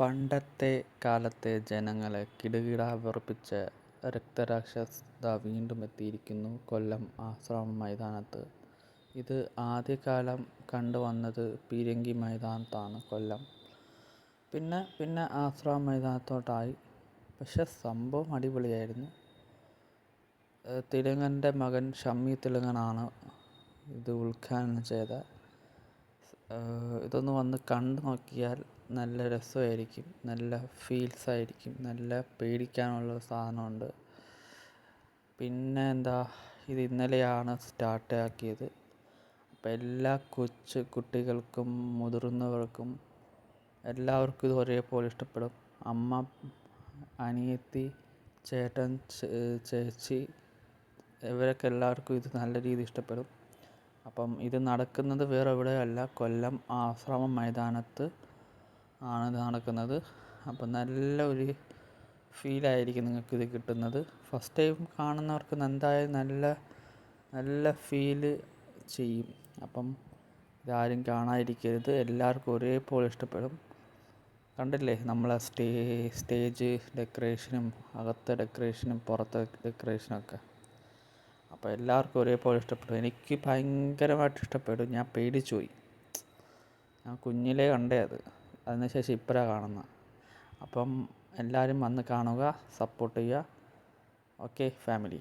പണ്ടത്തെ കാലത്തെ ജനങ്ങളെ കിടുകിടാ വിറപ്പിച്ച രക്തരാക്ഷസത വീണ്ടും എത്തിയിരിക്കുന്നു കൊല്ലം ആശ്രാമം മൈതാനത്ത്. ഇത് ആദ്യകാലം കണ്ടുവന്നത് പീരങ്കി മൈതാനത്താണ് കൊല്ലം. പിന്നെ പിന്നെ ആശ്രാമം മൈതാനത്തോട്ടായി. പക്ഷെ സംഭവം അടിപൊളിയായിരുന്നു. തിലകന്റെ മകൻ ഷമ്മി തിലകനാണ് ഇത് ഉദ്ഘാടനം ചെയ്ത ഇതൊന്ന് വന്ന് കണ്ടു നോക്കിയാൽ നല്ല രസമായിരിക്കും. നല്ല ഫീൽസ് ആയിരിക്കും. നല്ല പേടിക്കാനുള്ള സാധനമുണ്ട്. പിന്നെ എന്താ ഇത് ഇന്നലെയാണ് സ്റ്റാർട്ട് ആക്കിയത്. അപ്പോൾ എല്ലാ കൊച്ചു കുട്ടികൾക്കും മുതിർന്നവർക്കും എല്ലാവർക്കും ഇത് ഒരേപോലെ ഇഷ്ടപ്പെടും. അമ്മ അനിയത്തി ചേട്ടൻ ചേച്ചി ഇവരൊക്കെ എല്ലാവർക്കും ഇത് നല്ല രീതിയിൽ ഇഷ്ടപ്പെടും. അപ്പം ഇത് നടക്കുന്നത് വേറെ എവിടെയല്ല കൊല്ലം ആശ്രമം മൈതാനത്ത് ആണ് ഇത് നടക്കുന്നത്. അപ്പം നല്ല ഒരു ഫീലായിരിക്കും നിങ്ങൾക്ക് ഇത് കിട്ടുന്നത്. ഫസ്റ്റ് ടൈം കാണുന്നവർക്ക് എന്തായാലും നല്ല നല്ല ഫീൽ ചെയ്യും. അപ്പം ഇതാരും കാണാതിരിക്കരുത്. എല്ലാവർക്കും ഒരേപോലെ ഇഷ്ടപ്പെടും. കണ്ടില്ലേ? നമ്മളെ സ്റ്റേ സ്റ്റേജ് ഡെക്കറേഷനും അകത്തെ ഡെക്കറേഷനും പുറത്തെ ഡെക്കറേഷനൊക്കെ അപ്പോൾ എല്ലാവർക്കും ഒരേപോലെ ഇഷ്ടപ്പെടും എനിക്ക് ഭയങ്കരമായിട്ട് ഇഷ്ടപ്പെട്ടു. ഞാൻ പേടിച്ചു പോയി. ഞാൻ കുഞ്ഞിലേ കണ്ടേ അത്. അതിനുശേഷം ഇപ്പോഴാണ് കാണുന്നത് അപ്പം എല്ലാവരും വന്ന് കാണുക സപ്പോർട്ട് ചെയ്യുക. Okay family